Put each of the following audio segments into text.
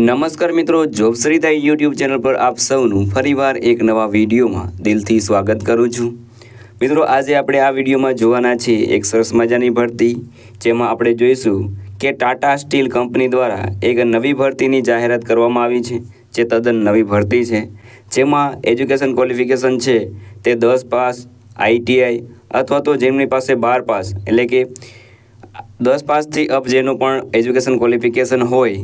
નમસ્કાર મિત્રો જોબશ્રીતા YouTube channel પર આપ સૌનું ફરીવાર એક નવા વિડીયોમાં દિલથી સ્વાગત કરું છું. મિત્રો, આજે આપણે આ વિડીયોમાં જોવાના છીએ એક સરસ મજાની ભરતી, જેમાં આપણે જોઈશું કે ટાટા સ્ટીલ કંપની દ્વારા એક નવી ભરતીની જાહેરાત કરવામાં આવી છે, જે તદ્દન નવી ભરતી છે, જેમાં એજ્યુકેશન ક્વોલિફિકેશન છે તે દસ પાસ આઈટીઆઈ અથવા તો જેમની પાસે બાર પાસ, એટલે કે દસ પાસથી અપ જેનું પણ એજ્યુકેશન ક્વોલિફિકેશન હોય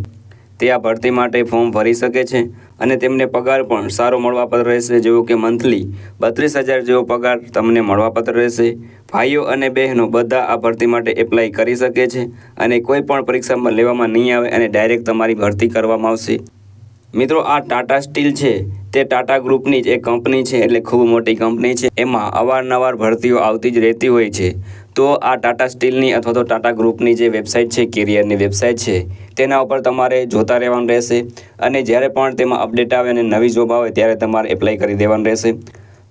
તે આ ભરતી માટે ફોર્મ ભરી શકે છે અને તેમને પગાર પણ સારો મળવાપાત્ર રહેશે, જેવો કે મંથલી બત્રીસ હજાર જેવો પગાર તમને મળવાપાત્ર રહેશે. ભાઈઓ અને બહેનો બધા આ ભરતી માટે એપ્લાય કરી શકે છે અને કોઈ પણ પરીક્ષામાં લેવામાં નહીં આવે અને ડાયરેક્ટ તમારી ભરતી કરવામાં આવશે. મિત્રો, આ ટાટા સ્ટીલ છે. તે ટાટા ગ્રુપની જ એક કંપની છે, એટલે ખૂબ મોટી કંપની છે. એમાં અવારનવાર ભરતીઓ આવતી જ રહેતી હોય છે. તો આ ટાટા સ્ટીલની અથવા તો ટાટા ગ્રુપની જે વેબસાઇટ છે કેરિયરની વેબસાઇટ છે, તેના ઉપર તમારે જોતા રહેવાનું રહેશે. અને જ્યારે પણ તેમાં અપડેટ આવે અને નવી જોબ આવે, ત્યારે તમારે એપ્લાય કરી દેવાનું રહેશે.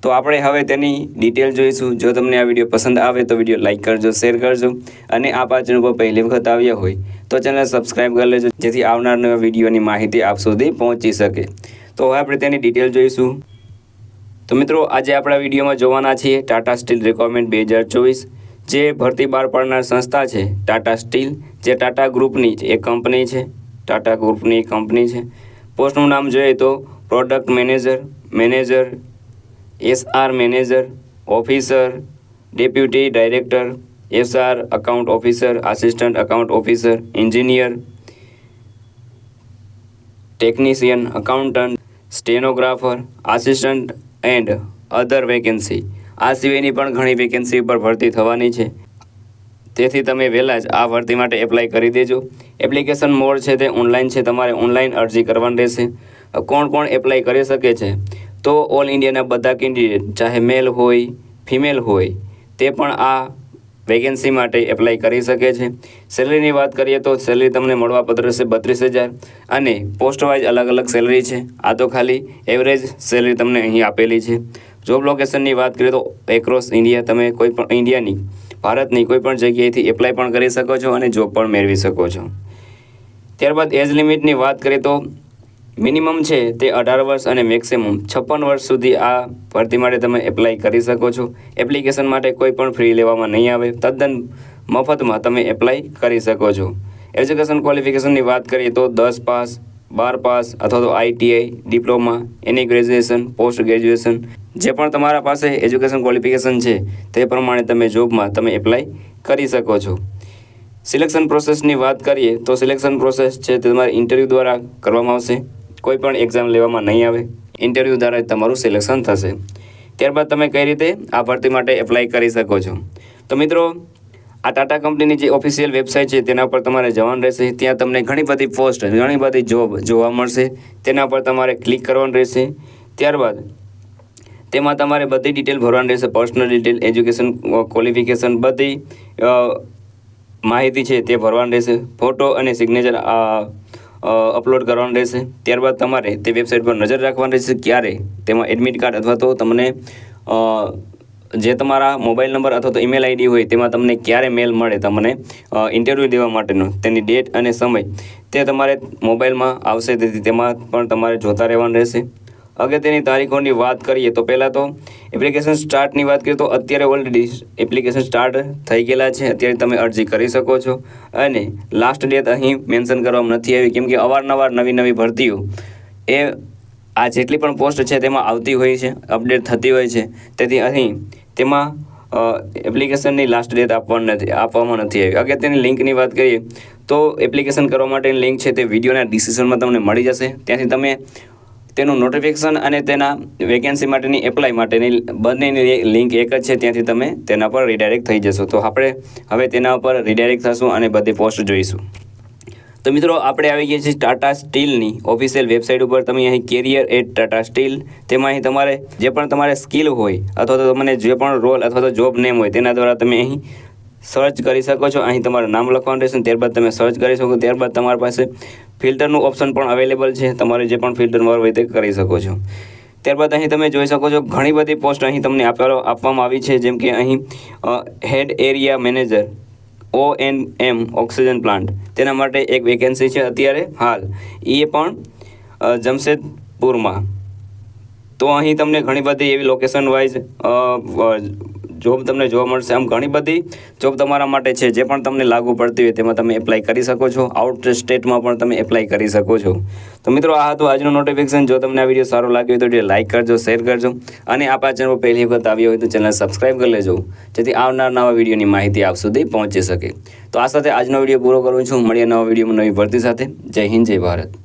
તો આપણે હવે તેની ડિટેલ જોઈશું. જો તમને આ વીડિયો પસંદ આવે, તો વીડિયો લાઇક કરજો શેર કરજો. અને આ પાચન ઉપર પહેલી વખત આવ્યા હોય, તો ચેનલ સબસ્ક્રાઈબ કરી લેજો, જેથી આવનાર નવા વિડીયોની માહિતી આપ સુધી પહોંચી શકે. તો હવે આપણે તેની ડિટેલ જોઈશું. તો મિત્રો, આજે આપણા વિડીયોમાં જોવાના છીએ ટાટા સ્ટીલ રિક્વાયરમેન્ટ બે હજાર ચોવીસ. જે ભરતી બહાર પાડનાર સંસ્થા છે ટાટા સ્ટીલ જે ટાટા ગ્રુપની એક કંપની છે ટાટા ગ્રુપની કંપની છે. પોસ્ટનું નામ જોઈએ તો product manager manager SR manager officer deputy director SR account officer assistant account officer engineer technician accountant stenographer assistant and other vacancy આ સિવાયની પણ ઘણી વેકેન્સી ઉપર ભરતી થવાની છે. તેથી તમે વહેલા જ આ ભરતી માટે એપ્લાય કરી દેજો. એપ્લિકેશન મોડ છે તે ઓનલાઈન છે, તમારે ઓનલાઈન અરજી કરવાની રહેશે. કોણ કોણ એપ્લાય કરી શકે છે? તો ઓલ ઇન્ડિયાના બધા કેન્ડિડેટ ચાહે મેલ હોય ફિમેલ હોય, તે પણ આ વેકેન્સી માટે એપ્લાય કરી શકે છે. સેલરીની વાત કરીએ તો સેલરી તમને મળવાપત્ર છે બત્રીસ હજાર. અને પોસ્ટ વાઇઝ અલગ અલગ સેલરી છે. આ તો ખાલી એવરેજ સેલરી તમને અહીં આપેલી છે. જોબ લોકેશનની વાત કરીએ તો એક્રોસ ઇન્ડિયા તમે કોઈ પણ ઇન્ડિયાની ભારતની કોઈ પણ જગ્યાએથી એપ્લાય પણ કરી શકો છો અને જોબ પણ મેળવી શકો છો. ત્યારબાદ એજ લિમિટની વાત કરીએ તો મિનિમમ છે તે અઢાર વર્ષ અને મેક્સિમમ છપ્પન વર્ષ સુધી આ ભરતી માટે તમે એપ્લાય કરી શકો છો. એપ્લિકેશન માટે કોઈ પણ ફ્રી લેવામાં નહીં આવે. તદ્દન મફતમાં તમે એપ્લાય કરી શકો છો. એજ્યુકેશન ક્વોલિફિકેશનની વાત કરીએ તો દસ પાસ, બાર પાસ અથવા તો ITI diploma any graduation post graduation જે પણ તમારા પાસે એજ્યુકેશન ક્વોલિફિકેશન છે, તે પ્રમાણે તમે જોબમાં તમે એપ્લાય કરી શકો છો. સિલેક્શન પ્રોસેસની વાત કરીએ, તો સિલેક્શન પ્રોસેસ છે તે તમારે ઇન્ટરવ્યૂ દ્વારા કરવામાં આવશે. કોઈ પણ એક્ઝામ લેવામાં નહીં આવે. ઇન્ટરવ્યૂ દ્વારા તમારું સિલેક્શન થશે. ત્યારબાદ તમે કઈ રીતે આ ભરતી માટે એપ્લાય કરી શકો છો. તો મિત્રો, આ ટાટા કંપનીની જે ઓફિશિયલ વેબસાઇટ છે, તેના પર તમારે જવાનું રહેશે. ત્યાં તમને ઘણી બધી પોસ્ટ ઘણી બધી જોબ જોવા મળશે. તેના પર તમારે ક્લિક કરવાનું રહેશે. ત્યારબાદ તેમાં તમારે બધી ડિટેલ ભરવાની રહેશે. પર્સનલ ડિટેલ એજ્યુકેશન ક્વોલિફિકેશન બધી માહિતી છે તે ભરવાની રહેશે. ફોટો અને સિગ્નેચર અપલોડ કરવાનું રહેશે. ત્યારબાદ તમારે તે વેબસાઇટ પર નજર રાખવાની રહેશે ક્યારે તેમાં એડમિટ કાર્ડ અથવા તો તમને જે તમારા મોબાઈલ નંબર અથવા તો ઈમેલ આઈડી હોય તેમાં તમને ક્યારે મેલ મળે તમને ઇન્ટરવ્યૂ દેવા માટેનો, તેની ડેટ અને સમય તે તમારે મોબાઈલમાં આવશે. તેથી તેમાં પણ તમારે જોતા રહેવાનું રહેશે. અગત્યની તારીખોની વાત કરીએ તો પહેલાં તો એપ્લિકેશન સ્ટાર્ટની વાત કરીએ તો અત્યારે ઓલરેડી એપ્લિકેશન સ્ટાર્ટ થઈ ગયેલા છે. અત્યારે તમે અરજી કરી શકો છો. અને લાસ્ટ ડેટ અહીં મેન્શન કરવામાં નથી આવી કેમકે અવારનવાર નવી નવી ભરતીઓ એ આ જેટલી પણ પોસ્ટ છે તેમાં આવતી હોય છે અપડેટ થતી હોય છે. તેથી અહીં તેમાં એપ્લિકેશનની લાસ્ટ ડેટ આપવાની નથી, આપવામાં નથી આવી. અગત્યની લિંકની વાત કરીએ તો એપ્લિકેશન કરવા માટેની લિંક છે તે વિડીયોના ડિસ્ક્રિપ્શનમાં તમને મળી જશે. ત્યાંથી તમે તેનું નોટિફિકેશન અને તેના વેકેન્સી માટેની એપ્લાય માટેની બંનેની લિંક એક જ છે, ત્યાંથી તમે તેના પર રીડાયરેક્ટ થઈ જશો. તો આપણે હવે તેના ઉપર રીડાયરેક્ટ થશું અને બધી પોસ્ટ જોઈશું. તો મિત્રો, આપણે આવી ગયા છીએ ટાટા સ્ટીલની ઓફિશિયલ વેબસાઇટ ઉપર. તમે અહીં કેરિયર એટ ટાટા સ્ટીલ તેમાં અહીં તમારે જે પણ તમારે સ્કિલ હોય, અથવા તો તમને જે પણ રોલ અથવા તો જોબ નેમ હોય, તેના દ્વારા તમે અહીં સર્ચ કરી શકો છો. અહીં તમારું નામ લખવાનું રહેશે ત્યારબાદ તમે સર્ચ કરી શકો. ત્યારબાદ તમારી પાસે ફિલ્ટરનું ઓપ્શન પણ અવેલેબલ છે. તમારે જે પણ ફિલ્ટર હોય તે કરી શકો છો. ત્યારબાદ અહીં તમે જોઈ શકો છો, ઘણી બધી પોસ્ટ અહીં તમને આપવામાં આવી છે. જેમ કે અહીં head area manager, O N M, oxygen plant. તેના માટે એક વેકેન્સી છે અત્યારે હાલ. એ પણ જમશેદપુરમાં. તો અહીં તમને ઘણી બધી એવી લોકેશન વાઇઝ જોબ તમને જોવા મળશે આમ ઘણી બધી જોબ તમારા માટે છે, જે પણ તમને લાગુ પડતી હોય તેમાં તમે એપ્લાય કરી શકો છો. આઉટ સ્ટેટમાં પણ તમે એપ્લાય કરી શકો છો. તો મિત્રો, આ હતું આજનું નોટિફિકેશન જો તમને આ વીડિયો સારો લાગ્યો હોય તો લાઇક કરજો શેર કરજો. અને આ ચેનલ પર પહેલી વખત આવ્યો હોય તો ચેનલ સબસ્ક્રાઈબ કરી લેજો. જેથી આવનાર નવા વિડીયોની માહિતી આપ સુધી પહોંચી શકે. તો આ સાથે આજનો વીડિયો પૂરો કરું છું. મળીએ નવા વિડીયોમાં નવી ભરતી સાથે. જય હિન્દ, જય ભારત.